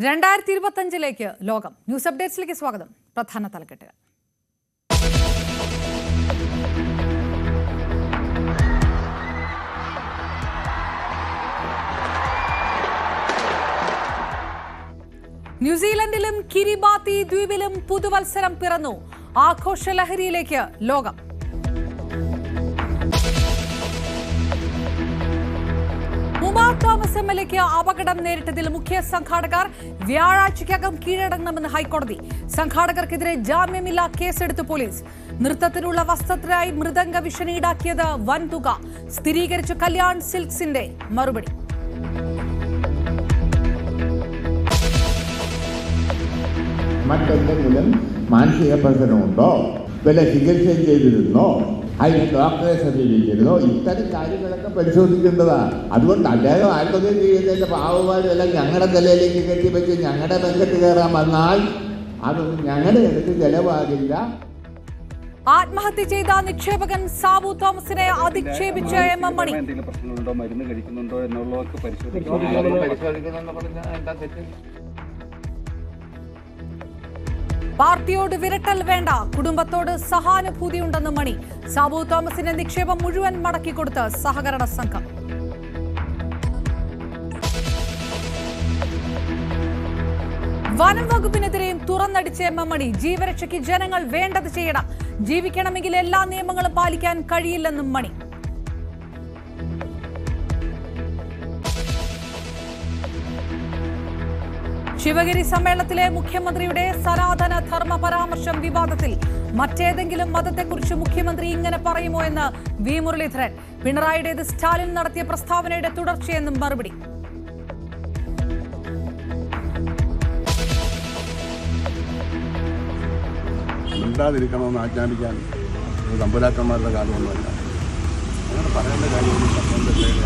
രണ്ടായിരത്തി ഇരുപത്തഞ്ചിലേക്ക് ലോകം. ന്യൂസ് അപ്ഡേറ്റ്സിലേക്ക് സ്വാഗതം. പ്രധാന തലക്കെട്ടുകൾ. ന്യൂസിലൻഡിലും കിരിബാത്തി ദ്വീപിലും പുതുവത്സരം പിറന്നു. ആഘോഷ ലഹരിയിലേക്ക് ലോകം. ഉമാ തോമസ് എം എൽ എക്ക് അപകടം നേരിട്ടതിൽ മുഖ്യ സംഘാടകർ വ്യാഴാഴ്ചയ്ക്കകം കീഴടങ്ങണമെന്ന് ഹൈക്കോടതി. സംഘാടകർക്കെതിരെ ജാമ്യമില്ലാ കേസെടുത്തു പോലീസ്. നൃത്തത്തിനുള്ള വസ്ത്രത്തിനായി മൃദംഗ വിഷണി ഈടാക്കിയത് വൻതുക. സ്ഥിരീകരിച്ചു കല്യാൺ സിൽക്സിന്റെ മറുപടി. മറ്റെന്തെങ്കിലും മാനസിക പ്രശ്നമുണ്ടോ? വല്ല ചികിത്സയും ചെയ്തിരുന്നോ? അതിന് ഡോക്ടറെ സമീപിച്ചിരുന്നോ ഇത്തരം കാര്യങ്ങളൊക്കെ പരിശോധിക്കേണ്ടതാണ്. അതുകൊണ്ട് അദ്ദേഹം ആത്മഹത്യ ചെയ്യുന്നതിന്റെ പാവമാരെല്ലാം ഞങ്ങളുടെ തലയിലേക്ക് കെട്ടിവെച്ച് ഞങ്ങളുടെ ബന്ധത്ത് കയറാൻ വന്നാൽ അതൊന്നും ഞങ്ങളുടെ അടുത്ത് ചെലവാകില്ല. ആത്മഹത്യ ചെയ്ത നിക്ഷേപകൻ സാബു തോമസിനെ അധിക്ഷേപിച്ച എം എം മണി. എന്തെങ്കിലും പ്രശ്നമുണ്ടോ മരുന്ന് കഴിക്കുന്നുണ്ടോ എന്നുള്ളതൊക്കെ പരിശോധിക്കണം. പാർട്ടിയോട് വിരട്ടൽ വേണ്ട. കുടുംബത്തോട് സഹാനുഭൂതിയുണ്ടെന്ന് മണി. സാബു തോമസിന്റെ നിക്ഷേപം മുഴുവൻ മടക്കിക്കൊടുത്ത് സഹകരണ സംഘം. വനം വകുപ്പിനെതിരെയും തുറന്നടിച്ച എം എം മണി. ജീവരക്ഷയ്ക്ക് ജനങ്ങൾ വേണ്ടത് ചെയ്യണം. ജീവിക്കണമെങ്കിൽ എല്ലാ നിയമങ്ങളും പാലിക്കാൻ കഴിയില്ലെന്നും മണി. ശിവഗിരി സമ്മേളനത്തിലെ മുഖ്യമന്ത്രിയുടെ സനാതന ധർമ്മ പരാമർശം വിവാദത്തിൽ മറ്റേതെങ്കിലും മതത്തെക്കുറിച്ച് മുഖ്യമന്ത്രി ഇങ്ങനെ പറയുമോ എന്ന് വി. മുരളീധരൻ. പിണറായിയുടേത് സ്റ്റാലിൻ നടത്തിയ പ്രസ്താവനയുടെ തുടർച്ചയെന്നും മറുപടി. ആജ്ഞാപിക്കാൻ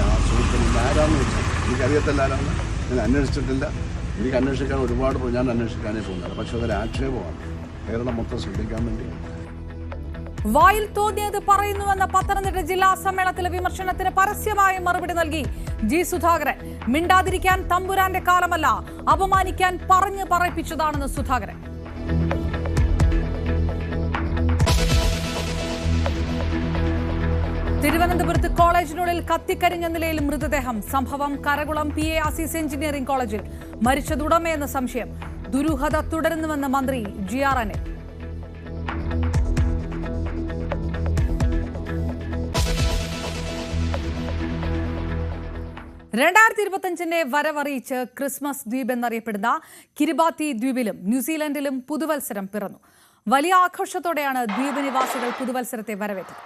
ആ ഞാൻ അന്വേഷിച്ചിട്ടില്ല. എനിക്ക് അന്വേഷിക്കാൻ ഒരുപാട് ഞാൻ അന്വേഷിക്കാനേ പോകുന്നില്ല പക്ഷെ അതൊരു ആക്ഷേപമാണ്. കേരളം മൊത്തം ശ്രദ്ധിക്കാൻ വേണ്ടി. വായിൽ തോന്നിയത് പറയുന്നുവെന്ന പത്തനംതിട്ട ജില്ലാ സമ്മേളനത്തിലെ വിമർശനത്തിന് പരസ്യമായ മറുപടി നൽകി ജി സുധാകരൻ. മിണ്ടാതിരിക്കാൻ തമ്പുരാന്റെ കാലമല്ല അപമാനിക്കാൻ പറഞ്ഞു പറയിപ്പിച്ചതാണെന്ന് സുധാകരൻ. തിരുവനന്തപുരത്ത് കോളേജിനുള്ളിൽ കത്തിക്കരിഞ്ഞ നിലയിൽ മൃതദേഹം. സംഭവം Karakulam P A Aziz engineering കോളേജിൽ. മരിച്ചതുടമയെന്ന സംശയം ദുരൂഹത തുടരുന്നുവെന്ന് മന്ത്രി ജി ആർ അനിൽ. രണ്ടായിരത്തി ഇരുപത്തിയഞ്ചിന്റെ വരവറിയിച്ച് ക്രിസ്മസ് ദ്വീപ് എന്നറിയപ്പെടുന്ന കിരിബാത്തി ദ്വീപിലും ന്യൂസിലൻഡിലും പുതുവത്സരം പിറന്നു. വലിയ ആഘോഷത്തോടെയാണ് ദ്വീപ് നിവാസികൾ പുതുവത്സരത്തെ വരവേറ്റത്.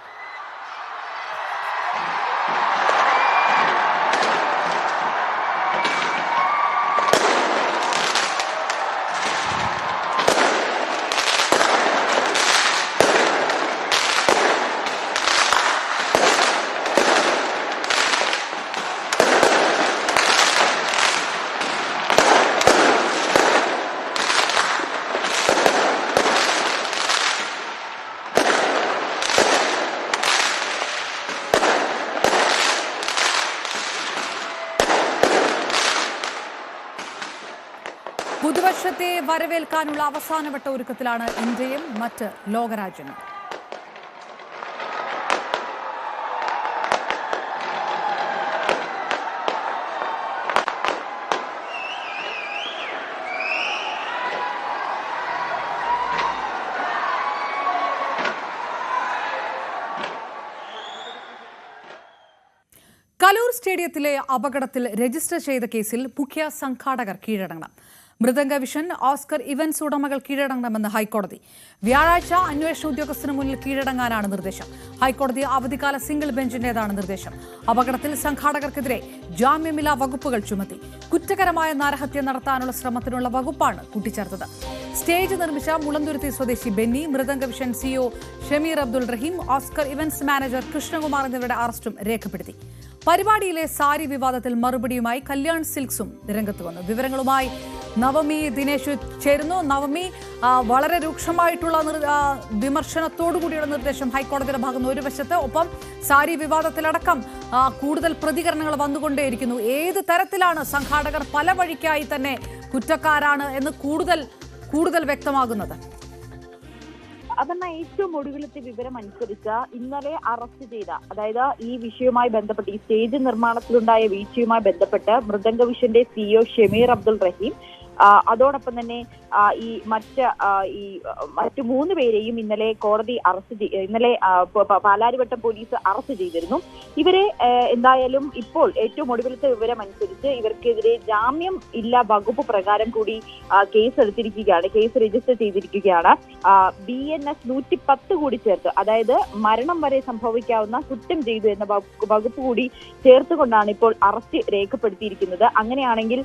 വരവേൽക്കാനുള്ള അവസാനവട്ട ഒരുക്കത്തിലാണ് ഇന്ത്യയും മറ്റ് ലോകരാജ്യങ്ങളും. കലൂർ സ്റ്റേഡിയത്തിലെ അപകടത്തിൽ രജിസ്റ്റർ ചെയ്ത കേസിൽ മുഖ്യ സംഘാടകർ കീഴടങ്ങണം. മൃദംഗ വിഷൻ ഓസ്കർ ഇവന്റ്സ് ഉടമകൾ കീഴടങ്ങണമെന്ന് ഹൈക്കോടതി. വ്യാഴാഴ്ച അന്വേഷണ ഉദ്യോഗസ്ഥന് മുന്നിൽ കീഴടങ്ങാനാണ് നിർദ്ദേശം. ഹൈക്കോടതി അവധിക്കാല സിംഗിൾ ബെഞ്ചിന്റേതാണ് നിർദ്ദേശം. അപകടത്തിൽ സംഘാടകർക്കെതിരെ ജാമ്യമില്ലാ വകുപ്പുകൾ ചുമത്തി. കുറ്റകരമായ നരഹത്യ നടത്താനുള്ള ശ്രമത്തിനുള്ള വകുപ്പാണ് കൂട്ടിച്ചേർത്തത്. സ്റ്റേജ് നിർമ്മിച്ച മുളന്തുരുത്തി സ്വദേശി Benny Mridangavision CEO Shameer Abdul Raheem Oscar events manager Krishnakumar എന്നിവരുടെ അറസ്റ്റും രേഖപ്പെടുത്തി. പരിപാടിയിലെ സാരി വിവാദത്തിൽ മറുപടിയുമായി കല്യാൺ സിൽക്സും രംഗത്ത് വന്നു. വിവരങ്ങളുമായി നവമി ദിനേശ് ചേരുന്നു. നവമി വളരെ രൂക്ഷമായിട്ടുള്ള വിമർശനത്തോടു കൂടിയുള്ള നിർദ്ദേശം ഹൈക്കോടതിയുടെ ഭാഗം ഒരു വശത്ത്. ഒപ്പം സാരി വിവാദത്തിലടക്കം കൂടുതൽ പ്രതികരണങ്ങൾ വന്നുകൊണ്ടേയിരിക്കുന്നു. ഏത് തരത്തിലാണ് സംഘാടകർ പല വഴിക്കായി തന്നെ കുറ്റക്കാരാണ് എന്ന് കൂടുതൽ കൂടുതൽ വ്യക്തമാകുന്നത്? അതെന്ന ഏറ്റവും ഒടുവിലത്തെ വിവരം അനുസരിച്ച് ഇന്നലെ അറസ്റ്റ് ചെയ്ത അതായത് ഈ വിഷയവുമായി ബന്ധപ്പെട്ട് ഈ സ്റ്റേജ് നിർമ്മാണത്തിലുണ്ടായ വീഴ്ചയുമായി ബന്ധപ്പെട്ട് മൃദംഗവിഷന്റെ സിഇഒ ഷമീർ അബ്ദുൾ റഹീം അതോടൊപ്പം തന്നെ ഈ മറ്റ് ഈ മറ്റു മൂന്ന് പേരെയും ഇന്നലെ കോടതി അറസ്റ്റ് ഇന്നലെ പാലാരിവട്ടം പോലീസ് അറസ്റ്റ് ചെയ്തിരുന്നു. ഇവരെ എന്തായാലും ഇപ്പോൾ ഏറ്റവും ഒടുവിലത്തെ വിവരം അനുസരിച്ച് ഇവർക്കെതിരെ ജാമ്യം ഇല്ല വകുപ്പ് പ്രകാരം കൂടി കേസ് എടുത്തിരിക്കുകയാണ്. കേസ് രജിസ്റ്റർ ചെയ്തിരിക്കുകയാണ്. ബി എൻ എസ് നൂറ്റി പത്ത് കൂടി ചേർത്ത് അതായത് മരണം വരെ സംഭവിക്കാവുന്ന കുറ്റം ചെയ്തു എന്ന വകുപ്പ് കൂടി ചേർത്തുകൊണ്ടാണ് ഇപ്പോൾ അറസ്റ്റ് രേഖപ്പെടുത്തിയിരിക്കുന്നത്. അങ്ങനെയാണെങ്കിൽ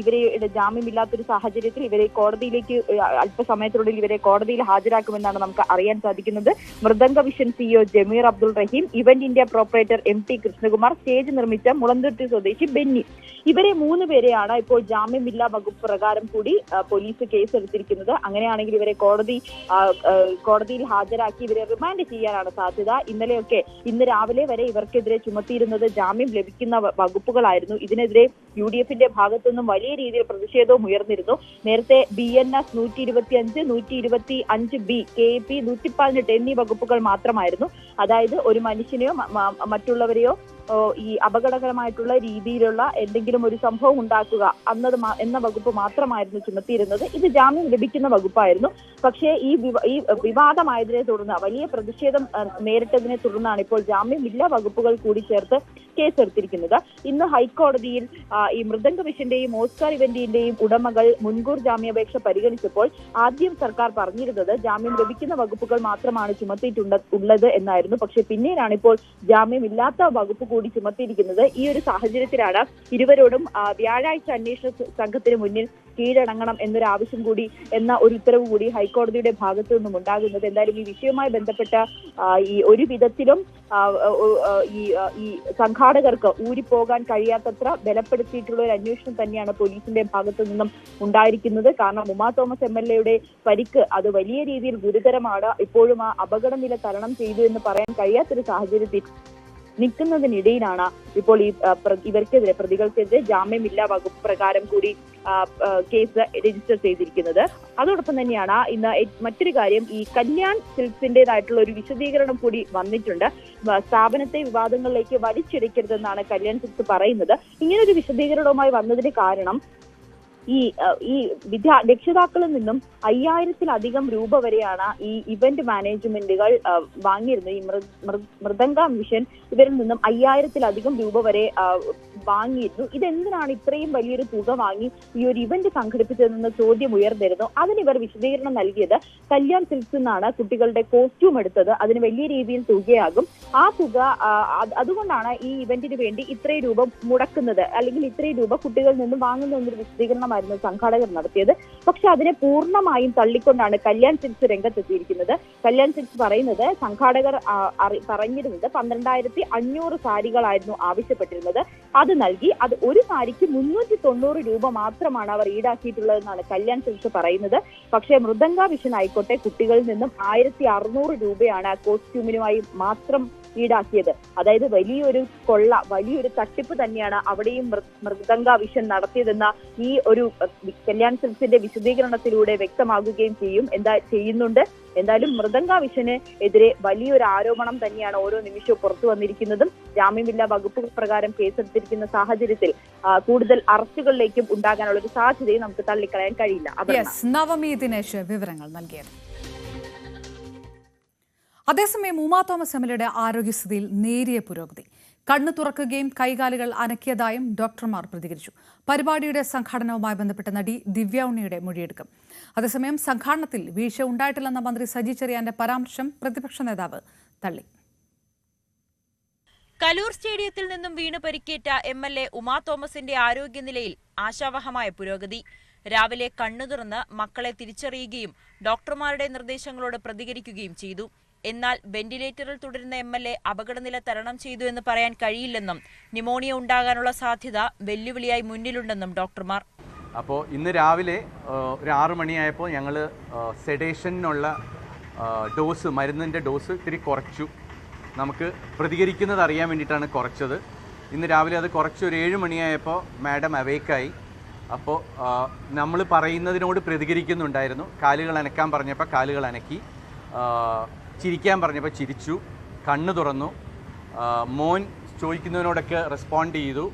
ഇവരെ ജാമ്യമില്ലാത്തൊരു സാഹചര്യത്തിൽ ഇവരെ കോടതിയിലേക്ക് അല്പസമയത്തിനുള്ളിൽ ഇവരെ കോടതിയിൽ ഹാജരാക്കുമെന്നാണ് നമുക്ക് അറിയാൻ സാധിക്കുന്നത്. Mridanga vision CEO Jameer Abdul Raheem event India proprietor M T Krishnakumar stage നിർമ്മിച്ച മുളന്തുരുത്തി സ്വദേശി ബെന്നി. ഇവരെ മൂന്ന് പേരെയാണ് ഇപ്പോൾ ജാമ്യമില്ലാ വകുപ്പ് പ്രകാരം കൂടി പോലീസ് കേസ് എടുത്തിരിക്കുന്നത് അങ്ങനെയാണെങ്കിൽ ഇവരെ കോടതി കോടതിയിൽ ഹാജരാക്കി ഇവരെ റിമാൻഡ് ചെയ്യാനാണ് സാധ്യത. ഇന്നലെയൊക്കെ ഇന്ന് രാവിലെ വരെ ഇവർക്കെതിരെ ചുമത്തിയിരുന്നത് ജാമ്യം ലഭിക്കുന്ന വകുപ്പുകളായിരുന്നു. ഇതിനെതിരെ യു ഡി എഫിന്റെ ഭാഗത്തുനിന്നും വലിയ രീതിയിൽ പ്രതിഷേധവും ഉയർന്നിരുന്നു. നേരത്തെ ബി എൻ എസ് നൂറ്റി ഇരുപത്തി അഞ്ച് നൂറ്റി ഇരുപത്തി അഞ്ച് ബി കെ പി നൂറ്റി പതിനെട്ട് എന്നീ വകുപ്പുകൾ മാത്രമായിരുന്നു. അതായത് ഒരു മനുഷ്യനെയോ മറ്റുള്ളവരെയോ ഈ അപകടകരമായിട്ടുള്ള രീതിയിലുള്ള എന്തെങ്കിലും ഒരു സംഭവം ഉണ്ടാക്കുക അന്നത് എന്ന വകുപ്പ് മാത്രമായിരുന്നു ചുമത്തിയിരുന്നത്. ഇത് ജാമ്യം ലഭിക്കുന്ന വകുപ്പായിരുന്നു. പക്ഷേ ഈ ഈ വിവാദമായതിനെ തുടർന്ന് വലിയ പ്രതിഷേധം നേരിട്ടതിനെ തുടർന്നാണ് ഇപ്പോൾ ജാമ്യമില്ല വകുപ്പുകൾ കൂടി ചേർത്ത് കേസെടുത്തിരിക്കുന്നത്. ഇന്ന് ഹൈക്കോടതിയിൽ ഈ മൃദംഗ മിഷന്റെയും ഓസ്കാർ ഇവന്റിന്റെയും ഉടമകൾ മുൻകൂർ ജാമ്യാപേക്ഷ പരിഗണിച്ചപ്പോൾ ആദ്യം സർക്കാർ പറഞ്ഞിരുന്നത് ജാമ്യം ലഭിക്കുന്ന വകുപ്പുകൾ മാത്രമാണ് ചുമത്തിയിട്ടുണ്ട് ഉള്ളത് എന്നായിരുന്നു. പക്ഷെ പിന്നീടാണ് ഇപ്പോൾ ജാമ്യമില്ലാത്ത വകുപ്പ് കൂടി ചുമത്തിയിരിക്കുന്നത് ഈ ഒരു സാഹചര്യത്തിലാണ് ഇരുവരോടും വ്യാഴാഴ്ച അന്വേഷണ സംഘത്തിന് മുന്നിൽ കീഴടങ്ങണം എന്നൊരു ആവശ്യം കൂടി എന്ന ഒരു ഉത്തരവ് കൂടി ഹൈക്കോടതിയുടെ ഭാഗത്തു നിന്നും ഉണ്ടാകുന്നത്. എന്തായാലും ഈ വിഷയവുമായി ബന്ധപ്പെട്ട ഈ ഒരു വിധത്തിലും ഈ സംഘാടകർക്ക് ഊരിപ്പോകാൻ കഴിയാത്തത്ര ബലപ്പെടുത്തിയിട്ടുള്ള ഒരു അന്വേഷണം തന്നെയാണ് പോലീസിന്റെ ഭാഗത്തു നിന്നും ഉണ്ടായിരിക്കുന്നത്. കാരണം ഉമാ തോമസ് എം എൽ എയുടെ പരിക്ക് അത് വലിയ രീതിയിൽ ഗുരുതരമാണ്. ഇപ്പോഴും ആ അപകടനില തരണം ചെയ്തു എന്ന് പറയാൻ കഴിയാത്തൊരു സാഹചര്യത്തിൽ നിൽക്കുന്നതിനിടയിലാണ് ഇപ്പോൾ ഈ ഇവർക്കെതിരെ പ്രതികൾക്കെതിരെ ജാമ്യമില്ലാ വകുപ്പ് പ്രകാരം കൂടി കേസ് രജിസ്റ്റർ ചെയ്തിരിക്കുന്നത്. അതോടൊപ്പം തന്നെയാണ് ഇന്ന് മറ്റൊരു കാര്യം ഈ കല്യാൺ സിൽക്സിന്റേതായിട്ടുള്ള ഒരു വിശദീകരണം കൂടി വന്നിട്ടുണ്ട്. സ്ഥാപനത്തെ വിവാദങ്ങളിലേക്ക് വലിച്ചിഴക്കരുതെന്നാണ് കല്യാൺ സിൽക്സ് പറയുന്നത്. ഇങ്ങനൊരു വിശദീകരണവുമായി വന്നതിന് കാരണം ഈ ഈ വിദ്യാ രക്ഷിതാക്കളിൽ നിന്നും അയ്യായിരത്തിലധികം രൂപ വരെയാണ് ഈ ഇവന്റ് മാനേജ്മെന്റുകൾ വാങ്ങിയിരുന്നത്. ഈ മൃദംഗ മിഷൻ ഇവരിൽ നിന്നും അയ്യായിരത്തിലധികം രൂപ വരെ വാങ്ങിയിരുന്നു. ഇതെന്തിനാണ് ഇത്രയും വലിയൊരു തുക വാങ്ങി ഈ ഒരു ഇവന്റ് സംഘടിപ്പിച്ചതെന്ന ചോദ്യം ഉയർന്നിരുന്നു. അതിന് ഇവർ വിശദീകരണം നൽകിയത് കല്യാൺ സിൽക്സ് നിന്നാണ് കുട്ടികളുടെ കോസ്റ്റ്യൂം എടുത്തത്. അതിന് വലിയ രീതിയിൽ തുകയാകും. ആ തുക അതുകൊണ്ടാണ് ഈ ഇവന്റിന് വേണ്ടി ഇത്രയും രൂപ മുടക്കുന്നത്. അല്ലെങ്കിൽ ഇത്രയും രൂപ കുട്ടികളിൽ നിന്നും വാങ്ങുന്ന എന്നൊരു വിശദീകരണമായിരുന്നു സംഘാടകർ നടത്തിയത്. പക്ഷെ അതിനെ പൂർണമായും തള്ളിക്കൊണ്ടാണ് കല്യാൺ സിൽസ് രംഗത്തെത്തിയിരിക്കുന്നത്. കല്യാൺ സിൽസ് പറയുന്നത് സംഘാടകർ പറഞ്ഞിരുന്നത് പന്ത്രണ്ടായിരത്തി അഞ്ഞൂറ് സാരികളായിരുന്നു ആവശ്യപ്പെട്ടിരുന്നത്. അത് നൽകി അത് ഒരു സാരിക്ക് മുന്നൂറ്റി തൊണ്ണൂറ് രൂപ മാത്രമാണ് അവർ ഈടാക്കിയിട്ടുള്ളതെന്നാണ് കല്യാൺ സിൽസ് പറയുന്നത്. പക്ഷേ മൃദംഗ വിഷൻ ആയിക്കോട്ടെ കുട്ടികളിൽ നിന്നും ആയിരത്തി അറുന്നൂറ് രൂപയാണ് ആ കോസ്റ്റ്യൂമിനുമായി മാത്രം ഈടാക്കിയത്. അതായത് വലിയൊരു കൊള്ള വലിയൊരു തട്ടിപ്പ് തന്നെയാണ് അവിടെയും മൃദംഗാവിഷൻ മൃദംഗ വിഷൻ നടത്തിയതെന്ന ഈ ഒരു കല്യാൺ സിൽസിന്റെ വിശദീകരണത്തിലൂടെ വ്യക്തമാകുകയും ചെയ്യും. എന്താ ചെയ്യുന്നുണ്ട്. എന്തായാലും മൃദംഗ വിഷന് എതിരെ വലിയൊരു ആരോപണം തന്നെയാണ് ഓരോ നിമിഷവും പുറത്തു വന്നിരിക്കുന്നതും. ജാമ്യമില്ലാ വകുപ്പ് പ്രകാരം കേസെടുത്തിരിക്കുന്ന സാഹചര്യത്തിൽ കൂടുതൽ അറസ്റ്റുകളിലേക്കും ഉണ്ടാകാനുള്ള ഒരു സാധ്യതയും നമുക്ക് തള്ളിക്കളയാൻ കഴിയില്ല. നവമി ദിനേശ് വിവരങ്ങൾ നൽകിയത്. അതേസമയം ഉമാ തോമസ് എം എൽ ആരോഗ്യസ്ഥിതിയിൽ നേരിയ പുരോഗതി. കണ്ണു തുറക്കുകയും കൈകാലുകൾ അനക്കിയതായും ഡോക്ടർമാർ പ്രതികരിച്ചു. പരിപാടിയുടെ സംഘാടനവുമായി ബന്ധപ്പെട്ട നടി ദിവ്യ ഉണ്ണിയുടെ മൊഴിയെടുക്കും. അതേസമയം സംഘാടനത്തിൽ വീഴ്ച ഉണ്ടായിട്ടില്ലെന്ന മന്ത്രി സജി ചെറിയാന്റെ പരാമർശം പ്രതിപക്ഷ നേതാവ് തള്ളി. കലൂർ സ്റ്റേഡിയത്തിൽ നിന്നും വീണ് പരിക്കേറ്റ എം എൽ എ ഉമാ തോമസിന്റെ ആരോഗ്യനിലയിൽ ആശാവഹമായ പുരോഗതി. രാവിലെ കണ്ണു തുറന്ന് മക്കളെ തിരിച്ചറിയുകയും ഡോക്ടർമാരുടെ നിർദ്ദേശങ്ങളോട് പ്രതികരിക്കുകയും ചെയ്തു. എന്നാൽ വെന്റിലേറ്ററിൽ തുടരുന്ന എം എൽ എ അപകടനില തരണം ചെയ്തു എന്ന് പറയാൻ കഴിയില്ലെന്നും ന്യൂമോണിയ ഉണ്ടാകാനുള്ള സാധ്യത വെല്ലുവിളിയായി മുന്നിലുണ്ടെന്നും ഡോക്ടർമാർ. അപ്പോൾ ഇന്ന് രാവിലെ ഒരു ആറ് മണിയായപ്പോൾ ഞങ്ങൾ സെഡേഷനുള്ള ഡോസ് മരുന്നിന്റെ ഡോസ് ഇത്തിരി കുറച്ചു. നമുക്ക് പ്രതികരിക്കുന്നത് അറിയാൻ വേണ്ടിയിട്ടാണ് കുറച്ചത്. ഇന്ന് രാവിലെ അത് കുറച്ച് ഒരു ഏഴ് മണിയായപ്പോൾ മാഡം അവേക്കായി. അപ്പോൾ നമ്മൾ പറയുന്നതിനോട് പ്രതികരിക്കുന്നുണ്ടായിരുന്നു. കാലുകൾ അനക്കാൻ പറഞ്ഞപ്പോൾ കാലുകൾ അനക്കി. ചിരിക്കാൻ പറഞ്ഞപ്പോൾ ചിരിച്ചു കണ്ണു തുറന്നു. മോൻ ചോദിക്കുന്നതിനോടൊക്കെ റെസ്പോണ്ട് ചെയ്തു.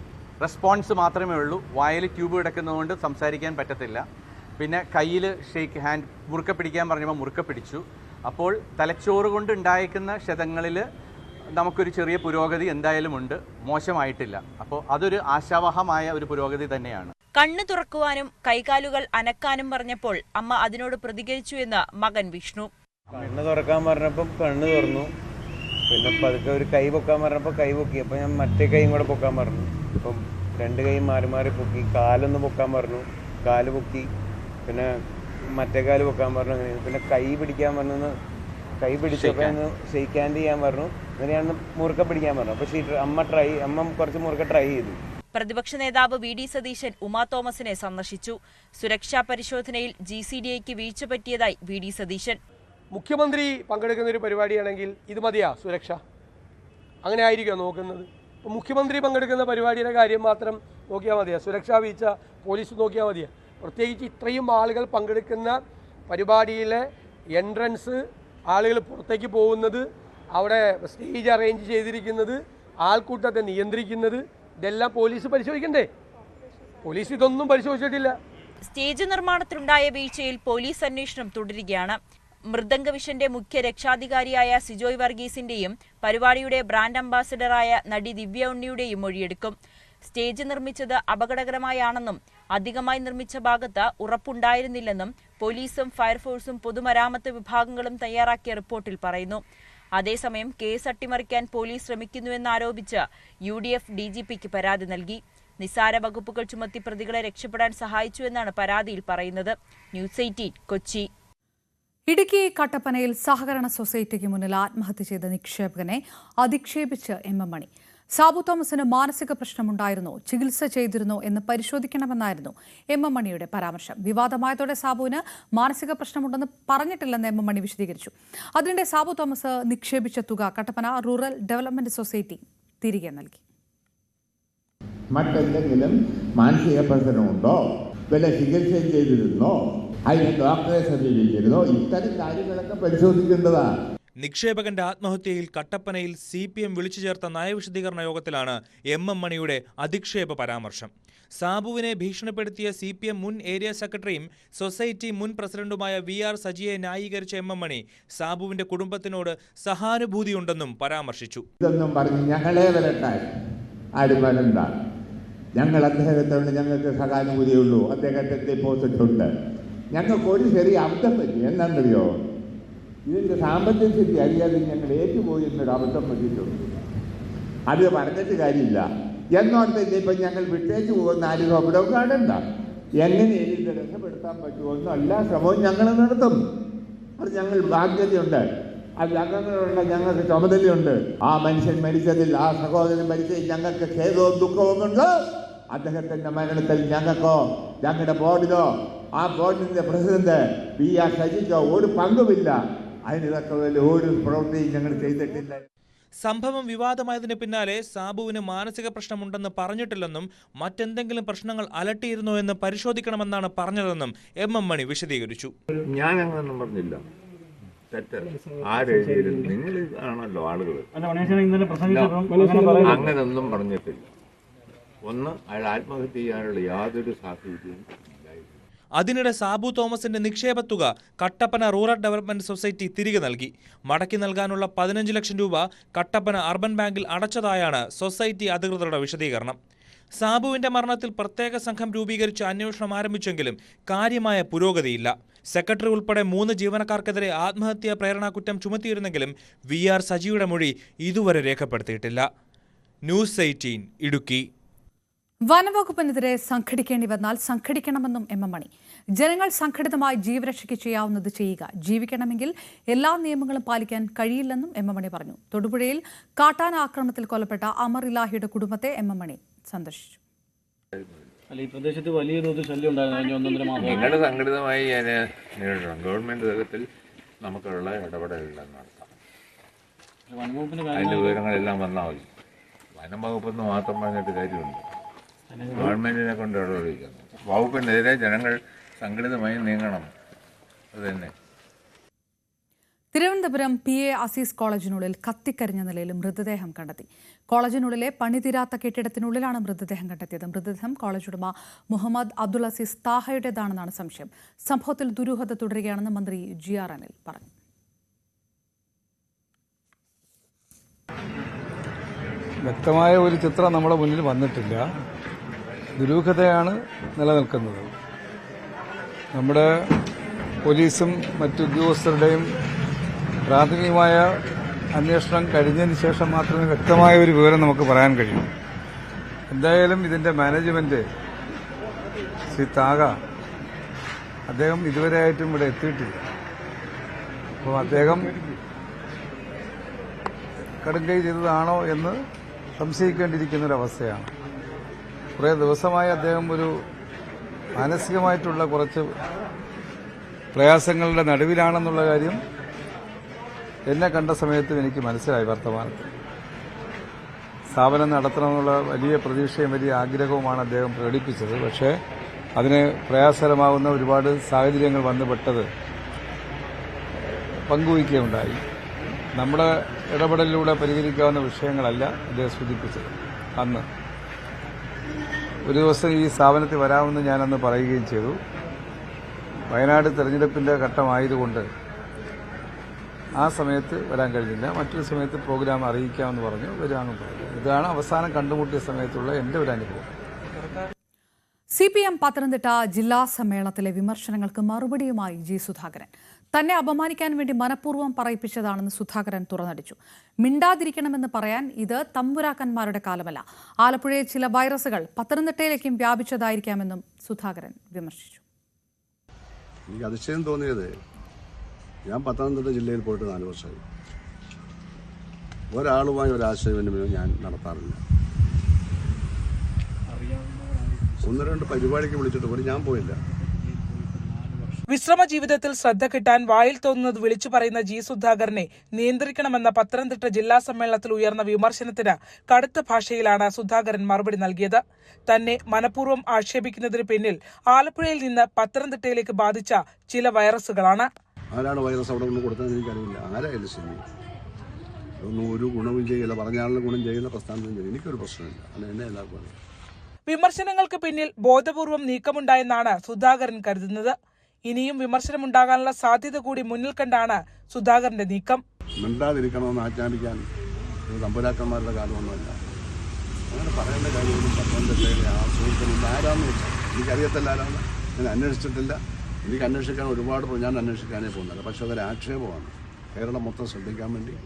റെസ്പോൺസ് മാത്രമേ ഉള്ളൂ. വായിൽ ട്യൂബ് കിടക്കുന്നതുകൊണ്ട് സംസാരിക്കാൻ പറ്റത്തില്ല. പിന്നെ കയ്യിൽ ഷേക്ക് ഹാൻഡ് മുറുക്ക പിടിക്കാൻ പറഞ്ഞപ്പോൾ മുറുക്ക പിടിച്ചു. അപ്പോൾ തലച്ചോറ് കൊണ്ട് ഉണ്ടായേക്കുന്ന ക്ഷതങ്ങളിൽ നമുക്കൊരു ചെറിയ പുരോഗതി എന്തായാലും ഉണ്ട്. മോശമായിട്ടില്ല. അപ്പോൾ അതൊരു ആശാവഹമായ ഒരു പുരോഗതി തന്നെയാണ്. കണ്ണു തുറക്കുവാനും കൈകാലുകൾ അനക്കാനും പറഞ്ഞപ്പോൾ അമ്മ അതിനോട് പ്രതികരിച്ചു എന്ന് മകൻ വിഷ്ണു. കണ്ണ് തുറക്കാൻ പറഞ്ഞപ്പോൾ കണ്ണ് തുറന്നു. പിന്നെ പതുക്കെ ഒരു കൈ പൊക്കാൻ പറഞ്ഞപ്പോൾ കൈ പൊക്കി. അപ്പോൾ ഞാൻ മറ്റേ കൈയും കൂടെ പൊക്കാൻ പറഞ്ഞു. അപ്പം രണ്ട് കൈ മാറി മാറി പൊക്കി. കാലൊന്ന് പൊക്കാൻ പറഞ്ഞു. കാൽ പൊക്കി. പിന്നെ മറ്റേ കാൽ പൊക്കാൻ പറഞ്ഞു. അങ്ങനെ. പിന്നെ കൈ പിടിക്കാൻ പറഞ്ഞു കൈ പിടിച്ചപ്പോൾ ഒന്ന് ഷെയ്ക്ക് ഹാൻഡ് ചെയ്യാൻ പറഞ്ഞു. എന്നിട്ട് ഞാൻ മുറുക്ക പിടിക്കാൻ പറഞ്ഞു. അപ്പോൾ ഷീ അമ്മ ട്രൈ അമ്മ കുറച്ച് മുറുക്ക ട്രൈ ചെയ്തു. പ്രതിപക്ഷ നേതാവ് വി ഡി സതീശൻ ഉമാ തോമസിനെ സന്ദർശിച്ചു. സുരക്ഷാ പരിശോധനയിൽ ജി സി ഡി ഐക്ക് വീഴ്ച പറ്റിയതായി വി ഡി സതീശൻ. മുഖ്യമന്ത്രി പങ്കെടുക്കുന്ന ഒരു പരിപാടിയാണെങ്കിൽ ഇത് മതിയാ സുരക്ഷ. അങ്ങനെ ആയിരിക്കുമോ നോക്കുന്നത്? ഇപ്പോൾ മുഖ്യമന്ത്രി പങ്കെടുക്കുന്ന പരിപാടിയുടെ കാര്യം മാത്രം നോക്കിയാൽ മതിയാ സുരക്ഷാ വീഴ്ച പോലീസ് നോക്കിയാൽ മതിയാ. പ്രത്യേകിച്ച് ഇത്രയും ആളുകൾ പങ്കെടുക്കുന്ന പരിപാടിയിലെ എൻട്രൻസ് ആളുകൾ പുറത്തേക്ക് പോകുന്നത് അവിടെ സ്റ്റേജ് അറേഞ്ച് ചെയ്തിരിക്കുന്നത് ആൾക്കൂട്ടത്തെ നിയന്ത്രിക്കുന്നത് ഇതെല്ലാം പോലീസ് പരിശോധിക്കണ്ടേ? പോലീസ് ഇതൊന്നും പരിശോധിച്ചിട്ടില്ല. സ്റ്റേജ് നിർമ്മാണത്തിലുണ്ടായ വീഴ്ചയിൽ പോലീസ് അന്വേഷണം തുടരുകയാണ്. മൃദംഗവിഷന്റെ മുഖ്യ രക്ഷാധികാരിയായ സിജോയ് വർഗീസിന്റെയും പരിപാടിയുടെ ബ്രാൻഡ് അംബാസിഡറായ നടി ദിവ്യ ഉണ്ണിയുടെയും മൊഴിയെടുക്കും. സ്റ്റേജ് നിർമ്മിച്ചത് അപകടകരമായാണെന്നും അധികമായി നിർമ്മിച്ച ഭാഗത്ത് ഉറപ്പുണ്ടായിരുന്നില്ലെന്നും പോലീസും ഫയർഫോഴ്സും പൊതുമരാമത്ത് വിഭാഗങ്ങളും തയ്യാറാക്കിയ റിപ്പോർട്ടിൽ പറയുന്നു. അതേസമയം കേസ് അട്ടിമറിക്കാൻ police ശ്രമിക്കുന്നുവെന്നാരോപിച്ച് U D F D G പിക്ക് പരാതി നൽകി. നിസാര വകുപ്പുകൾ ചുമത്തി പ്രതികളെ രക്ഷപ്പെടാൻ സഹായിച്ചുവെന്നാണ് പരാതിയിൽ പറയുന്നത്. News eighteen Kochi. ഇടുക്കി കട്ടപ്പനയിൽ സഹകരണ സൊസൈറ്റിക്ക് മുന്നിൽ ആത്മഹത്യ ചെയ്ത നിക്ഷേപകനെ അധിക്ഷേപിച്ച് എം എം മണി. സാബു തോമസിന് മാനസിക പ്രശ്നമുണ്ടായിരുന്നോ. ചികിത്സ ചെയ്തിരുന്നോ എന്ന് പരിശോധിക്കണമെന്നായിരുന്നു എം എം മണിയുടെ പരാമർശം. വിവാദമായതോടെ സാബുവിന് മാനസിക പ്രശ്നമുണ്ടെന്ന് പറഞ്ഞിട്ടില്ലെന്ന് എം എം മണി വിശദീകരിച്ചു. അതിനിടെ സാബു തോമസ് നിക്ഷേപിച്ച തുക കട്ടപ്പന റൂറൽ ഡെവലപ്മെന്റ് സൊസൈറ്റി തിരികെ നൽകി. മറ്റെന്തെങ്കിലും മാനസിക പ്രശ്നമുണ്ടോ? വല്ല ചികിത്സ ചെയ്തിരുന്നോ? അതിന് ഡോക്ടറെ സമീപിച്ചിരുന്നോ ഇത്തരം കാര്യങ്ങളൊക്കെ പരിശോധിക്കേണ്ടതാണ്. നിക്ഷേപകന്റെ ആത്മഹത്യയിൽ കട്ടപ്പനയിൽ സി പി എം വിളിച്ചു ചേർത്ത നയവിശദീകരണ യോഗത്തിലാണ് എം എം മണിയുടെ അധിക്ഷേപ പരാമർശം. സാബുവിനെ ഭീഷണിപ്പെടുത്തിയ സി പി എം മുൻ ഏരിയ സെക്രട്ടറിയും സൊസൈറ്റി മുൻ പ്രസിഡന്റുമായ വി ആർ സജിയെ ന്യായീകരിച്ച എം എം മണി സാബുവിന്റെ കുടുംബത്തിനോട് സഹാനുഭൂതിയുണ്ടെന്നും പരാമർശിച്ചു. ഇതൊന്നും പറഞ്ഞ് ഞങ്ങളെ ഞങ്ങൾ അദ്ദേഹത്തോട് ഞങ്ങൾക്ക് സഹാനുഭൂതിയുള്ളൂ അദ്ദേഹത്തെ ഡെപ്പോസിറ്റ് ഉണ്ട്. ഞങ്ങൾക്ക് ഒരു ചെറിയ അബദ്ധം പറ്റി. എന്താണെന്നറിയോ? ഇതിന്റെ സാമ്പത്തിക സ്ഥിതി അറിയാതെ ഞങ്ങൾ ഏറ്റുപോയി എന്നൊരു അബദ്ധം പറ്റിയിട്ടുണ്ട്. അത് പറഞ്ഞിട്ട് കാര്യമില്ല. എന്നോർത്ത് ഇനിയിപ്പം ഞങ്ങൾ വിട്ടേച്ച് പോകുന്ന ആരും സ്വപ്നവും കാണണ്ട. എങ്ങനെയും ഇത് രക്ഷപ്പെടുത്താൻ പറ്റുമോ എന്നും എല്ലാ ശ്രമവും ഞങ്ങൾ നടത്തും. അത് ഞങ്ങൾ ബാധ്യതയുണ്ട് അത് അംഗങ്ങളുള്ള ഞങ്ങൾക്ക് ചുമതലയുണ്ട്. ആ മനുഷ്യൻ മരിച്ചതിൽ ആ സഹോദരൻ മരിച്ചതിൽ ഞങ്ങൾക്ക് ഖേദവും ദുഃഖവും ഉണ്ട് അദ്ദേഹത്തിന്റെ മരണത്തിൽ ഞങ്ങൾക്കോ ഞങ്ങളുടെ ബോർഡിനോ ആ ബോർഡിന്റെ പ്രസിഡന്റ് പി ആർ ശശിക്കോ ഒരു പങ്കുമില്ല. അതിനിതൊക്കെ വലിയ ഒരു പ്രവൃത്തിയും ഞങ്ങൾ ചെയ്തിട്ടില്ല. സംഭവം വിവാദമായതിന് പിന്നാലെ സാബുവിന് മാനസിക പ്രശ്നമുണ്ടെന്ന് പറഞ്ഞിട്ടില്ലെന്നും മറ്റെന്തെങ്കിലും പ്രശ്നങ്ങൾ അലട്ടിയിരുന്നോ എന്ന് പരിശോധിക്കണമെന്നാണ് പറഞ്ഞതെന്നും എം എം മണി വിശദീകരിച്ചു. ഞാൻ അങ്ങനൊന്നും പറഞ്ഞില്ല. തെറ്റ്. നിങ്ങൾ ആണല്ലോ ആളുകൾ അങ്ങനൊന്നും പറഞ്ഞിട്ടില്ല. ഒന്ന് അയാൾ ആത്മഹത്യ ചെയ്യാനുള്ള യാതൊരു സാഹചര്യവും അതിനിടെ സാബു തോമസിന്റെ നിക്ഷേപ തുക കട്ടപ്പന റൂറൽ ഡെവലപ്മെന്റ് സൊസൈറ്റി തിരികെ നൽകി. മടക്കി നൽകാനുള്ള പതിനഞ്ച് ലക്ഷം രൂപ കട്ടപ്പന അർബൻ ബാങ്കിൽ അടച്ചതായാണ് സൊസൈറ്റി അധികൃതരുടെ വിശദീകരണം. സാബുവിന്റെ മരണത്തിൽ പ്രത്യേക സംഘം രൂപീകരിച്ച് അന്വേഷണം ആരംഭിച്ചെങ്കിലും കാര്യമായ പുരോഗതിയില്ല. സെക്രട്ടറി ഉൾപ്പെടെ മൂന്ന് ജീവനക്കാർക്കെതിരെ ആത്മഹത്യാ പ്രേരണാ കുറ്റം ചുമത്തിയിരുന്നെങ്കിലും വി ആർ സജിയുടെ മൊഴി ഇതുവരെ രേഖപ്പെടുത്തിയിട്ടില്ല. News eighteen Idukki. വനവകുപ്പിനെതിരെ സംഘടിക്കേണ്ടി വന്നാൽ സംഘടിക്കണമെന്നും എം എം മണി. ജനങ്ങൾ സംഘടിതമായി ജീവരക്ഷയ്ക്ക് ചെയ്യാവുന്നത് ചെയ്യുക ജീവിക്കണമെങ്കിൽ എല്ലാ നിയമങ്ങളും പാലിക്കാൻ കഴിയില്ലെന്നും എം എം മണി പറഞ്ഞു. തൊടുപുഴയിൽ കാട്ടാന ആക്രമണത്തിൽ കൊല്ലപ്പെട്ട അമർ ഇലാഹിയുടെ കുടുംബത്തെ എം എം മണി സന്ദർശിച്ചു. അല്ല ഈ പ്രദേശത്ത് വലിയ തോതിൽ ശല്യം ഉണ്ടായിരുന്നു. ഒന്നൊന്നര മാസം. നിങ്ങൾ സംഘടിതമായി അതിനെ നേരിടണം. ഗവൺമെന്റ് തലത്തിൽ നമുക്കുള്ള ഇടപെടലുകൾ നടത്താം. വനംവകുപ്പിന്റെ അതിന്റെ വിവരങ്ങളെല്ലാം വന്നാൽ മതി. വനം വകുപ്പെന്ന് മാത്രം പറഞ്ഞിട്ട് കാര്യമുണ്ട് ഗവൺമെന്റിനെ കൊണ്ട് ഇടപെടിക്കുന്നു വകുപ്പിനെതിരെ ജനങ്ങൾ സംഘടിതമായി നീങ്ങണം. അത് തന്നെ തിരുവനന്തപുരം പി എ അസീസ് കോളേജിനുള്ളിൽ കത്തിക്കരിഞ്ഞ നിലയിൽ മൃതദേഹം കണ്ടെത്തി. കോളേജിനുള്ളിലെ പണിതീരാത്ത കെട്ടിടത്തിനുള്ളിലാണ് മൃതദേഹം കണ്ടെത്തിയത്. മൃതദേഹം കോളേജ് ഉടമ മുഹമ്മദ് അബ്ദുൾ അസീസ് താഹയുടേതാണെന്നാണ് സംശയം. സംഭവത്തിൽ ദുരൂഹത തുടരുകയാണെന്ന് മന്ത്രി ജി ആർ അനിൽ പറഞ്ഞു. വ്യക്തമായ ഒരു ചിത്രം നമ്മുടെ മുന്നിൽ വന്നിട്ടില്ല. ദുരൂഹതയാണ് നിലനിൽക്കുന്നത്. നമ്മുടെ പോലീസും മറ്റു ഉദ്യോഗസ്ഥരുടെയും പ്രാഥമികമായ അന്വേഷണം കഴിഞ്ഞതിന് ശേഷം മാത്രമേ വ്യക്തമായ ഒരു വിവരം നമുക്ക് പറയാൻ കഴിയൂ. എന്തായാലും ഇതിന്റെ മാനേജ്മെന്റ് ശ്രീ താക അദ്ദേഹം ഇതുവരെയായിട്ടും ഇവിടെ എത്തിയിട്ടില്ല. അപ്പോൾ അദ്ദേഹം കടുങ്കൈ ചെയ്തതാണോ എന്ന് സംശയിക്കേണ്ടിയിരിക്കുന്നൊരവസ്ഥയാണ് കുറേ ദിവസമായി അദ്ദേഹം ഒരു മാനസികമായിട്ടുള്ള കുറച്ച് പ്രയാസങ്ങളുടെ നടുവിലാണെന്നുള്ള കാര്യം എന്നെ കണ്ട സമയത്തും എനിക്ക് മനസ്സിലായി വർത്തമാനത്തിൽ. സ്ഥാപനം നടത്തണമെന്നുള്ള വലിയ പ്രതീക്ഷയും വലിയ ആഗ്രഹവുമാണ് അദ്ദേഹം പ്രകടിപ്പിച്ചത്. പക്ഷേ അതിന് പ്രയാസകരമാകുന്ന ഒരുപാട് സാഹചര്യങ്ങൾ വന്നുപെട്ടത് പങ്കുവയ്ക്കുകയുണ്ടായി. നമ്മുടെ ഇടപെടലിലൂടെ പരിഹരിക്കാവുന്ന വിഷയങ്ങളല്ല അദ്ദേഹം സൂചിപ്പിച്ചത് അന്ന്. ഒരു ദിവസം ഈ സ്ഥാപനത്തിൽ വരാമെന്ന് ഞാനന്ന് പറയുകയും ചെയ്തു. വയനാട് തെരഞ്ഞെടുപ്പിന്റെ ഘട്ടമായതുകൊണ്ട് ആ സമയത്ത് വരാൻ കഴിഞ്ഞില്ല. മറ്റൊരു സമയത്ത് പ്രോഗ്രാം അറിയിക്കാമെന്ന് പറഞ്ഞു. വരാമെന്ന് പറഞ്ഞു. ഇതാണ് അവസാനം കണ്ടുമുട്ടിയ സമയത്തുള്ള എന്റെ ഒരു അനുഭവം. സി പി എം പത്തനംതിട്ട ജില്ലാ സമ്മേളനത്തിലെ വിമർശനങ്ങൾക്ക് മറുപടിയുമായി ജി സുധാകരൻ. തന്നെ അപമാനിക്കാൻ വേണ്ടി മനഃപൂർവം പറയിപ്പിച്ചതാണെന്ന് സുധാകരൻ തുറന്നടിച്ചു. മിണ്ടാതിരിക്കണമെന്ന് പറയാൻ ഇത് തമ്പുരാക്കന്മാരുടെ കാലമല്ല. ആലപ്പുഴയിൽ ചില വൈറസുകൾ പത്തനംതിട്ടയിലേക്കും വ്യാപിച്ചതായിരിക്കാമെന്നും സുധാകരൻ വിമർശിച്ചു. എനിക്ക് അതിശയം തോന്നിയത് ഞാൻ പത്തനംതിട്ട ജില്ലയിൽ പോയിട്ട് നാല് വർഷമായി. ഒരാളുമായി ഒരു ആശയവിനിമയം ഞാൻ നടത്താറില്ല. ഒന്ന് രണ്ട് പരിപാടിക്ക് വിളിച്ചിട്ട് പോലും ഞാൻ പോയില്ല. വിശ്രമ ജീവിതത്തിൽ ശ്രദ്ധ കിട്ടാൻ വായിൽ തോന്നുന്നത് വിളിച്ചു പറയുന്ന ജി സുധാകരനെ നിയന്ത്രിക്കണമെന്ന പത്തനംതിട്ട ജില്ലാ സമ്മേളനത്തിൽ ഉയർന്ന വിമർശനത്തിന് കടുത്ത ഭാഷയിലാണ് സുധാകരൻ മറുപടി നൽകിയത്. തന്നെ മനഃപൂർവം ആക്ഷേപിക്കുന്നതിന് പിന്നിൽ ആലപ്പുഴയിൽ നിന്ന് പത്തനംതിട്ടയിലേക്ക് ബാധിച്ച ചില വൈറസുകളാണ്. ആരാണ് വൈറസ് അവിടെ നിന്ന് കൊടുത്തതെന്ന് എനിക്കറിയില്ല ആരായാലും ശരി. ഒന്നും ഒരു ഗുണവും ചെയ്യില്ല. പറഞ്ഞാലും ഗുണം ചെയ്യുന്ന പ്രസ്ഥാനത്തിനും ചെയ്യും എനിക്കൊരു പ്രശ്നമില്ല. അത് എന്നെ എല്ലാവർക്കും വിമർശനങ്ങൾക്ക് പിന്നിൽ ബോധപൂർവം നീക്കമുണ്ടായെന്നാണ് സുധാകരൻ കരുതുന്നത്. ഇനിയും വിമർശനമുണ്ടാകാനുള്ള സാധ്യത കൂടി മുന്നിൽ കണ്ടാണ് സുധാകരന്റെ നീക്കം. മിണ്ടാതിരിക്കണമെന്ന് ആജ്ഞാപിക്കാൻ തമ്പുരാക്കന്മാരുടെ കാലമൊന്നുമല്ല അങ്ങനെ പറയേണ്ട കാര്യമൊന്നും പത്തനംതിട്ടയിലെ ആ സുഹൃത്തിന് ആരാന്ന് വെച്ചാൽ എനിക്കറിയത്തില്ല ആരാന്ന്. ഞാൻ അന്വേഷിച്ചിട്ടില്ല. എനിക്ക് അന്വേഷിക്കാൻ ഒരുപാട് ഞാൻ അന്വേഷിക്കാനേ പോകുന്നില്ല. പക്ഷെ അതൊരു ആക്ഷേപമാണ്. കേരളം മൊത്തം ശ്രദ്ധിക്കാൻ വേണ്ടി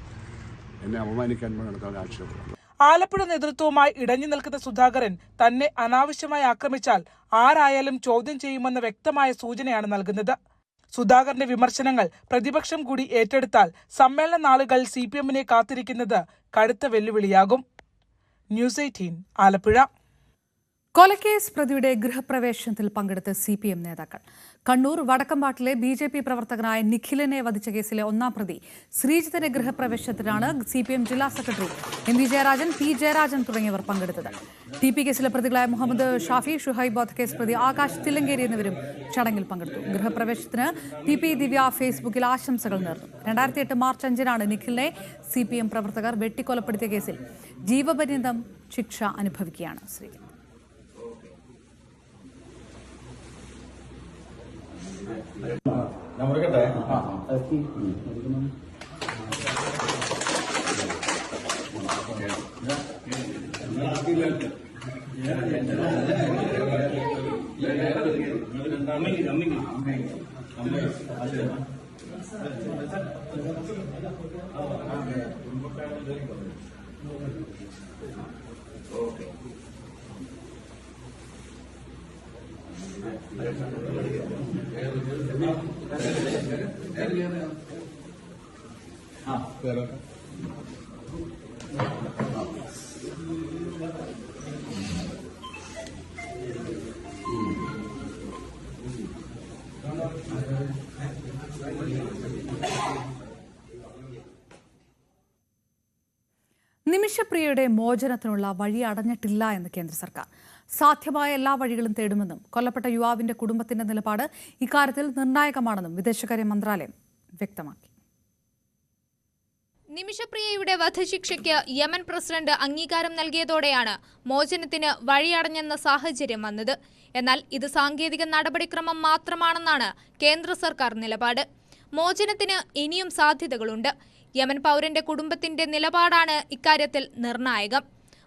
എന്നെ അപമാനിക്കാൻ വേണ്ടി നടത്താൻ ആക്ഷേപമാണ്. ആലപ്പുഴ നേതൃത്വവുമായി ഇടഞ്ഞു നിൽക്കുന്ന സുധാകരൻ തന്നെ അനാവശ്യമായി ആക്രമിച്ചാൽ ആരായാലും ചോദ്യം ചെയ്യുമെന്ന വ്യക്തമായ സൂചനയാണ് നൽകുന്നത്. സുധാകരന്റെ വിമർശനങ്ങൾ പ്രതിപക്ഷം കൂടി ഏറ്റെടുത്താൽ സമ്മേളന നാളുകൾ സി പി എമ്മിനെ കാത്തിരിക്കുന്നത് കടുത്ത വെല്ലുവിളിയാകും. News eighteen Alappuzha. കൊലക്കേസ് പ്രതിയുടെ ഗൃഹപ്രവേശനത്തിൽ പങ്കെടുത്ത സി പി എം നേതാക്കൾ കണ്ണൂർ വടക്കമ്പാട്ടിലെ ബി ജെ പി പ്രവർത്തകനായ നിഖിലിനെ വധിച്ച കേസിലെ ഒന്നാം പ്രതി ശ്രീജിത്തിന്റെ ഗൃഹപ്രവേശത്തിലാണ് സി പി എം ജില്ലാ secretary M V Jayarajan P Jayarajan തുടങ്ങിയവർ പങ്കെടുത്തത്. ടി പി കേസിലെ പ്രതികളായ മുഹമ്മദ് ഷാഫി ഷുഹൈബ് വധക്കേസ് പ്രതി ആകാശ് തില്ലങ്കേരി എന്നിവരും ചടങ്ങിൽ പങ്കെടുത്തു. ഗൃഹപ്രവേശത്തിന് ടി പി ദിവ്യ ഫേസ്ബുക്കിൽ ആശംസകൾ നേർന്നു. രണ്ടായിരത്തി എട്ട് മാർച്ച് അഞ്ചിനാണ് നിഖിലിനെ സി പി എം പ്രവർത്തകർ വെട്ടിക്കൊലപ്പെടുത്തിയ കേസിൽ ജീവപര്യന്തം ശിക്ഷ അനുഭവിക്കുകയാണ് ശ്രീജിത്ത്. നിമിഷ നിമിഷപ്രിയയുടെ മോചനത്തിനുള്ള വഴി അടഞ്ഞിട്ടില്ല എന്ന് കേന്ദ്ര സർക്കാർ. സാധ്യമായ എല്ലാ വഴികളും തേടുമെന്നും കൊല്ലപ്പെട്ട യുവാവിന്റെ കുടുംബത്തിന്റെ നിലപാട് ഇക്കാര്യത്തിൽ നിർണായകമാണെന്നും വിദേശകാര്യ മന്ത്രാലയം വ്യക്തമാക്കി. നിമിഷപ്രിയയുടെ വധശിക്ഷയ്ക്ക് യമൻ പ്രസിഡന്റ് അംഗീകാരം നൽകിയതോടെയാണ് മോചനത്തിന് വഴിയടഞ്ഞെന്ന സാഹചര്യം വന്നത്. എന്നാൽ ഇത് സാങ്കേതിക നടപടിക്രമം മാത്രമാണെന്നാണ് കേന്ദ്ര സർക്കാർ നിലപാട്. മോചനത്തിന് ഇനിയും സാധ്യതകളുണ്ട്. യമൻ പൗരന്റെ കുടുംബത്തിന്റെ നിലപാടാണ് ഇക്കാര്യത്തിൽ നിർണായകം.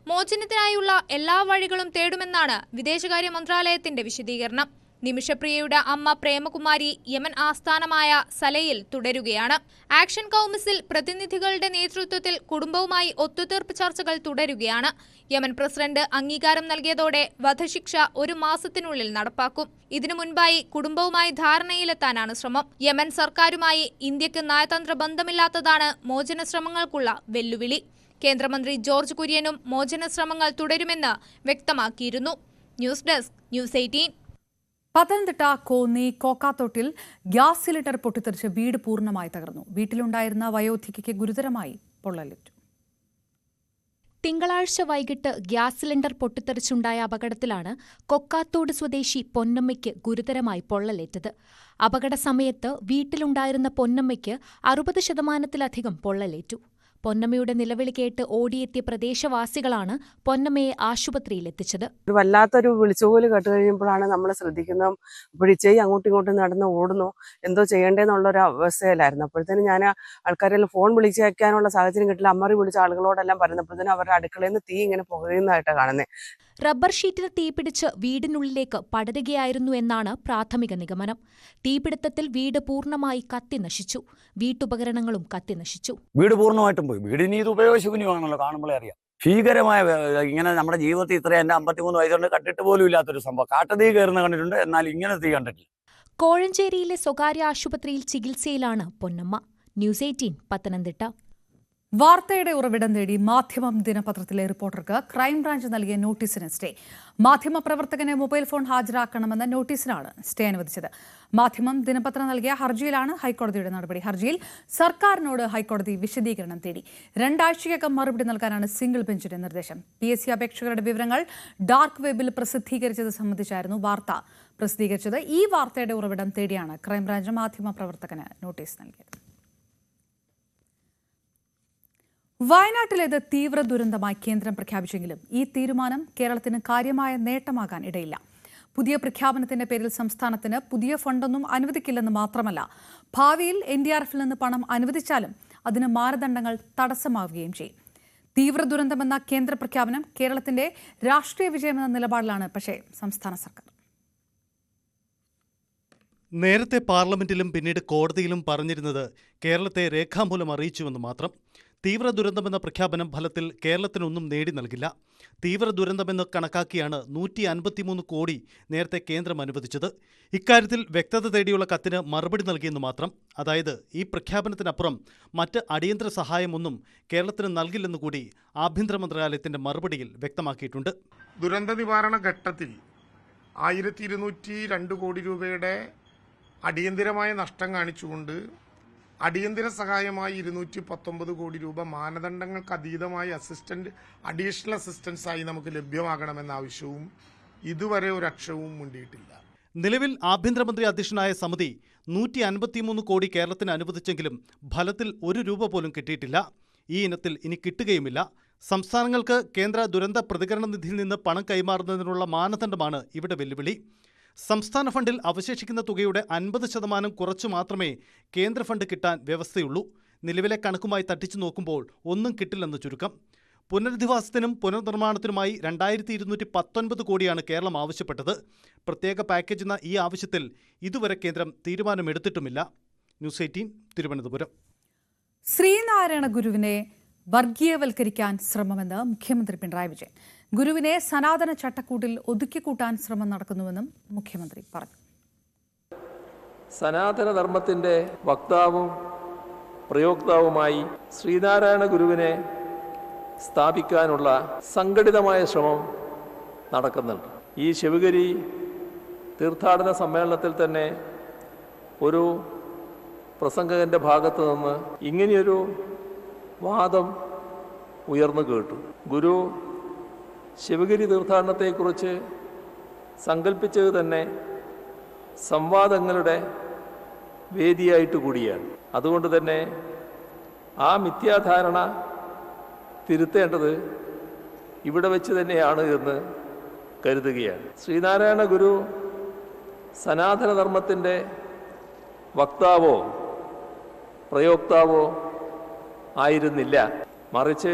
മോചനത്തിനായുള്ള എല്ലാ വഴികളും തേടുമെന്നാണ് വിദേശകാര്യ മന്ത്രാലയത്തിന്റെ വിശദീകരണം. നിമിഷപ്രിയയുടെ അമ്മ പ്രേമകുമാരി യമൻ ആസ്ഥാനമായ സലയിൽ തുടരുകയാണ്. ആക്ഷൻ കൗൺസിൽ പ്രതിനിധികളുടെ നേതൃത്വത്തിൽ കുടുംബവുമായി ഒത്തുതീർപ്പ് ചർച്ചകൾ തുടരുകയാണ്. യമൻ പ്രസിഡന്റ് അംഗീകാരം നൽകിയതോടെ വധശിക്ഷ ഒരു മാസത്തിനുള്ളിൽ നടപ്പാക്കും. ഇതിനു മുൻപായി കുടുംബവുമായി ധാരണയിലെത്താനാണ് ശ്രമം. യമൻ സർക്കാരുമായി ഇന്ത്യയ്ക്ക് നയതന്ത്ര ബന്ധമില്ലാത്തതാണ് മോചന ശ്രമങ്ങൾക്കുള്ള വെല്ലുവിളി. കേന്ദ്രമന്ത്രി ജോർജ് കുര്യനും മോചന ശ്രമങ്ങൾ തുടരുമെന്ന് വ്യക്തമാക്കിയിരുന്നു. News desk news eighteen. Pathanamthitta Konni കോക്കാത്തോട്ടിൽ gas cylinder പൊട്ടിത്തെറിച്ച് വീട് പൂർണമായി തകർന്നു. വീട്ടിലുണ്ടായിരുന്ന വയോധികയ്ക്ക് ഗുരുതരമായി പൊള്ളലേറ്റു. തിങ്കളാഴ്ച വൈകിട്ട് ഗ്യാസ് സിലിണ്ടർ പൊട്ടിത്തെറിച്ചുണ്ടായ അപകടത്തിലാണ് കൊക്കാത്തോട് സ്വദേശി പൊന്നമ്മയ്ക്ക് ഗുരുതരമായി പൊള്ളലേറ്റത്. അപകട സമയത്ത് വീട്ടിലുണ്ടായിരുന്ന പൊന്നമ്മയ്ക്ക് അറുപത് ശതമാനത്തിലധികം പൊള്ളലേറ്റു. പൊന്നമ്മയുടെ നിലവിളി കേട്ട് ഓടിയെത്തിയ പ്രദേശവാസികളാണ് പൊന്നമ്മയെ ആശുപത്രിയിലെത്തിച്ചത്. വല്ലാത്തൊരു വിളിച്ചുപോൽ കേട്ട് കഴിയുമ്പോഴാണ് നമ്മൾ ശ്രദ്ധിക്കുന്നത് വിളിച്ചേ അങ്ങോട്ടും ഇങ്ങോട്ടും നടന്ന് ഓടുന്നു. എന്തോ ചെയ്യേണ്ടതെന്നുള്ള ഒരു അവസ്ഥയിലായിരുന്നു. അപ്പോഴത്തേനും ഞാൻ ആൾക്കാരെല്ലാം ഫോൺ വിളിച്ചേക്കാനുള്ള സാഹചര്യം കിട്ടില്ല. അമ്മറി വിളിച്ച ആളുകളോടെല്ലാം പറയുന്നപ്പോഴത്തേനും അവരുടെ അടുക്കളയിൽ നിന്ന് തീ ഇങ്ങനെ പുകയുന്നതായിട്ടാണ് കാണുന്നത് റബ്ബർ ഷീറ്റിന് തീപിടിച്ച് വീടിനുള്ളിലേക്ക് പടരുകയായിരുന്നു എന്നാണ് പ്രാഥമിക നിഗമനം. തീപിടുത്തത്തിൽ വീട് പൂർണമായി കത്തിനശിച്ചു വീട്ടുപകരണങ്ങളും കത്തിനശിച്ചു വീട് പൂർണമായിട്ടും പോയി. വീടിന് ഇത് ഉപയോഗശൂന്യമാണല്ലോ കാണുമ്പോഴേ അറിയാം. ഭീകരമായ ഇങ്ങനെ നമ്മുടെ ജീവിതത്തിൽ ഇത്ര എന്റെ അമ്പത്തിമൂന്ന് വയസ്സുകൊണ്ട് കണ്ടിട്ട് പോലും ഇല്ലാത്തൊരു സംഭവം. കാട്ടുതീ കയറുന്ന കണ്ടിട്ടുണ്ട്. എന്നാൽ ഇങ്ങനെ തീ കണ്ടിട്ടില്ല. കോഴഞ്ചേരിയിലെ സ്വകാര്യ ആശുപത്രിയിൽ ചികിത്സയിലാണ് പൊന്നമ്മ. News eighteen Pathanamthitta. വാർത്തയുടെ ഉറവിടം തേടി മാധ്യമം ദിനപത്രത്തിലെ റിപ്പോർട്ടർക്ക് ക്രൈംബ്രാഞ്ച് നൽകിയ നോട്ടീസിന് സ്റ്റേ മാധ്യമപ്രവർത്തകനെ മൊബൈൽ ഫോൺ ഹാജരാക്കണമെന്ന നോട്ടീസിനാണ് സ്റ്റേ അനുവദിച്ചത്. മാധ്യമം ദിനപത്രം നൽകിയ ഹർജിയിലാണ് ഹൈക്കോടതിയുടെ നടപടി. ഹർജിയിൽ സർക്കാരിനോട് ഹൈക്കോടതി വിശദീകരണം തേടി. രണ്ടാഴ്ചയ്ക്കകം മറുപടി നൽകാനാണ് സിംഗിൾ ബെഞ്ചിന്റെ നിർദ്ദേശം. പി എസ് സി അപേക്ഷകരുടെ വിവരങ്ങൾ ഡാർക്ക് വെബിൽ പ്രസിദ്ധീകരിച്ചത് സംബന്ധിച്ചായിരുന്നു വാർത്ത. പ്രസിദ്ധീകരിച്ചത് ഈ വാർത്തയുടെ ഉറവിടം തേടിയാണ് ക്രൈംബ്രാഞ്ച് മാധ്യമ പ്രവർത്തകന് നോട്ടീസ് നൽകിയത്. വയനാട്ടിലേത് തീവ്ര ദുരന്തമായി കേന്ദ്രം പ്രഖ്യാപിച്ചെങ്കിലും ഈ തീരുമാനം കേരളത്തിന് കാര്യമായ നേട്ടമാകാൻ ഇടയില്ല. പുതിയ പ്രഖ്യാപനത്തിന്റെ പേരിൽ സംസ്ഥാനത്തിന് പുതിയ ഫണ്ടൊന്നും അനുവദിക്കില്ലെന്ന് മാത്രമല്ല ഭാവിയിൽ എൻ ഡി ആർ എഫിൽ നിന്ന് പണം അനുവദിച്ചാലും അതിന് മാനദണ്ഡങ്ങൾ തടസ്സമാവുകയും ചെയ്യും. തീവ്ര ദുരന്തമെന്ന കേന്ദ്ര പ്രഖ്യാപനം കേരളത്തിന്റെ രാഷ്ട്രീയ വിജയമെന്ന നിലപാടിലാണ് പക്ഷേ സംസ്ഥാന സർക്കാർ. നേരത്തെ പാർലമെന്റിലും പിന്നീട് കോടതിയിലും പറഞ്ഞിരുന്നത് കേരളത്തെ രേഖാമൂലം അറിയിച്ചുവെന്ന് മാത്രം. തീവ്ര ദുരന്തമെന്ന പ്രഖ്യാപനം ഫലത്തിൽ കേരളത്തിനൊന്നും നേടി നൽകില്ല. തീവ്ര ദുരന്തമെന്ന് കണക്കാക്കിയാണ് നൂറ്റി അൻപത്തിമൂന്ന് കോടി നേരത്തെ കേന്ദ്രം അനുവദിച്ചത്. ഇക്കാര്യത്തിൽ വ്യക്തത തേടിയുള്ള കത്തിന് മറുപടി നൽകിയെന്ന് മാത്രം. അതായത് ഈ പ്രഖ്യാപനത്തിനപ്പുറം മറ്റ് അടിയന്തര സഹായമൊന്നും കേരളത്തിന് നൽകില്ലെന്ന് കൂടി ആഭ്യന്തര മന്ത്രാലയത്തിന്റെ മറുപടിയിൽ വ്യക്തമാക്കിയിട്ടുണ്ട്. ദുരന്ത നിവാരണ ഘട്ടത്തിൽ ആയിരത്തി ഇരുന്നൂറ്റി രണ്ട് കോടി രൂപയുടെ അടിയന്തിരമായ നഷ്ടം കാണിച്ചുകൊണ്ട് അടിയന്തര സഹായമായി ഇരുന്നൂറ്റി പത്തൊമ്പത് കോടി രൂപ മാനദണ്ഡങ്ങൾക്ക് അതീതമായി അസിസ്റ്റന്റ് അഡീഷണൽ അസിസ്റ്റൻസ് ആയി നമുക്ക് ലഭ്യമാകണമെന്ന ആവശ്യവും ഇതുവരെ അക്ഷവും മുണ്ടിയിട്ടില്ല. നിലവിൽ ആഭ്യന്തരമന്ത്രി അധ്യക്ഷനായ സമിതി നൂറ്റി അൻപത്തിമൂന്ന് കോടി കേരളത്തിന് അനുവദിച്ചെങ്കിലും ഫലത്തിൽ ഒരു രൂപ പോലും കിട്ടിയിട്ടില്ല. ഈ ഇനത്തിൽ ഇനി കിട്ടുകയുമില്ല. സംസ്ഥാനങ്ങൾക്ക് കേന്ദ്ര ദുരന്ത പ്രതികരണ നിധിയിൽ നിന്ന് പണം കൈമാറുന്നതിനുള്ള മാനദണ്ഡമാണ് ഇവിടെ വെല്ലുവിളി. സംസ്ഥാന ഫണ്ടിൽ അവശേഷിക്കുന്ന തുകയുടെ അൻപത് ശതമാനം കുറച്ചു മാത്രമേ കേന്ദ്ര ഫണ്ട് കിട്ടാൻ വ്യവസ്ഥയുള്ളൂ. നിലവിലെ കണക്കുമായി തട്ടിച്ചു നോക്കുമ്പോൾ ഒന്നും കിട്ടില്ലെന്ന് ചുരുക്കം. പുനരധിവാസത്തിനും പുനർനിർമ്മാണത്തിനുമായി രണ്ടായിരത്തി ഇരുന്നൂറ്റി പത്തൊൻപത് കോടിയാണ് കേരളം ആവശ്യപ്പെട്ടത്. പ്രത്യേക പാക്കേജ് എന്ന ഈ ആവശ്യത്തിൽ ഇതുവരെ കേന്ദ്രം തീരുമാനമെടുത്തിട്ടുമില്ല. News eighteen Thiruvananthapuram. ശ്രീനാരായണ ഗുരുവിനെ വർഗീയവൽക്കരിക്കാൻ ശ്രമമെന്ന് മുഖ്യമന്ത്രി പിണറായി വിജയൻ. ഗുരുവിനെ സനാതന ചട്ടക്കൂട്ടിൽ ഒതുക്കിക്കൂട്ടാൻ ശ്രമം നടക്കുന്നുവെന്നും മുഖ്യമന്ത്രി പറഞ്ഞു. സനാതനധർമ്മത്തിന്റെ വക്താവും പ്രയോക്താവുമായി ശ്രീനാരായണ ഗുരുവിനെ സ്ഥാപിക്കാനുള്ള സംഘടിതമായ ശ്രമം നടക്കുന്നുണ്ട്. ഈ ശിവഗിരി തീർത്ഥാടന സമ്മേളനത്തിൽ തന്നെ ഒരു പ്രസംഗകന്റെ ഭാഗത്ത് നിന്ന് ഇങ്ങനെയൊരു വാദം ഉയർന്നു കേട്ടു. ഗുരു ശിവഗിരി തീർത്ഥാടനത്തെക്കുറിച്ച് സങ്കല്പിച്ചത് തന്നെ സംവാദങ്ങളുടെ വേദിയായിട്ട് കൂടിയാണ്. അതുകൊണ്ട് തന്നെ ആ മിഥ്യാധാരണ തിരുത്തേണ്ടത് ഇവിടെ വെച്ച് തന്നെയാണ് എന്ന് കരുതുകയാണ്. ശ്രീനാരായണ ഗുരു സനാതനധർമ്മത്തിന്റെ വക്താവോ പ്രയോക്താവോ ആയിരുന്നില്ല. മറിച്ച്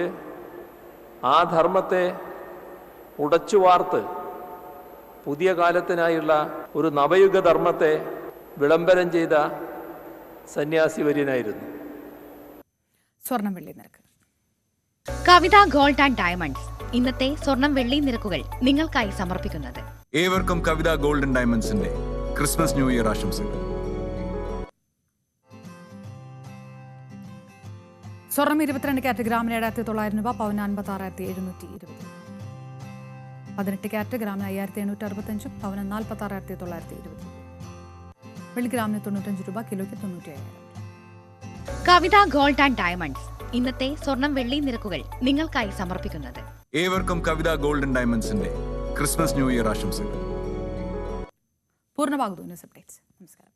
ആ ധർമ്മത്തെ ഉടച്ചു വാർത്ത് പുതിയ കാലത്തിനായുള്ള ഒരു നവയുഗ ധർമ്മത്തെ വിളംബരം ചെയ്ത സന്യാസി വര്യനായിരുന്നു. സ്വർണം വെള്ളി നിരക്ക്. കവിത ഗോൾഡ് ആൻഡ് ഡയമണ്ട്സ് ഇന്നത്തെ സ്വർണം വെള്ളി നിരക്കുകൾ നിങ്ങൾക്കായി സമർപ്പിക്കുന്നത്. ഏവർക്കും കവിത ഗോൾഡൻ ഡയമണ്ട്സിന്റെ ക്രിസ്മസ് ന്യൂ ഇയർ ആശംസകൾ. സ്വർണം ഇരുപത്തിരണ്ട് ക്യാരറ്റ് ഗ്രാമിന് ഏഴായിരത്തി തൊള്ളായിരം രൂപ പവന് അൻപത്തി ആറായിരത്തി എഴുന്നൂറ്റി ഇരുപത്. പതിനെട്ട് ക്യാരറ്റ് ഗ്രാമിന് അയ്യായിരത്തി എണ്ണൂറ്റി അറുപത്തഞ്ചും പവന് നാൽപ്പത്തി ആറായിരത്തി തൊള്ളായിരത്തി ഇരുപത്. വെള്ളി ഗ്രാമിന് തൊണ്ണൂറ്റഞ്ച് രൂപ കിലോയ്ക്ക് തൊണ്ണൂറ്റി അയ്യായിരം കവിത ഗോൾഡ് ആൻഡ് ഡയമണ്ട്സ്. ഇന്നത്തെ സ്വർണം വെള്ളി നിരക്കുകൾ നിങ്ങൾക്കായി സമർപ്പിക്കുന്നത്. ഏവർക്കും കവിത ഗോൾഡൻ ഡയമണ്ട്സിന്റെ ക്രിസ്മസ് ന്യൂ ഇയർ ആശംസകൾ. പൂർണമാകുന്നു ന്യൂസ് അപ്ഡേറ്റ്സ്. നമസ്കാരം.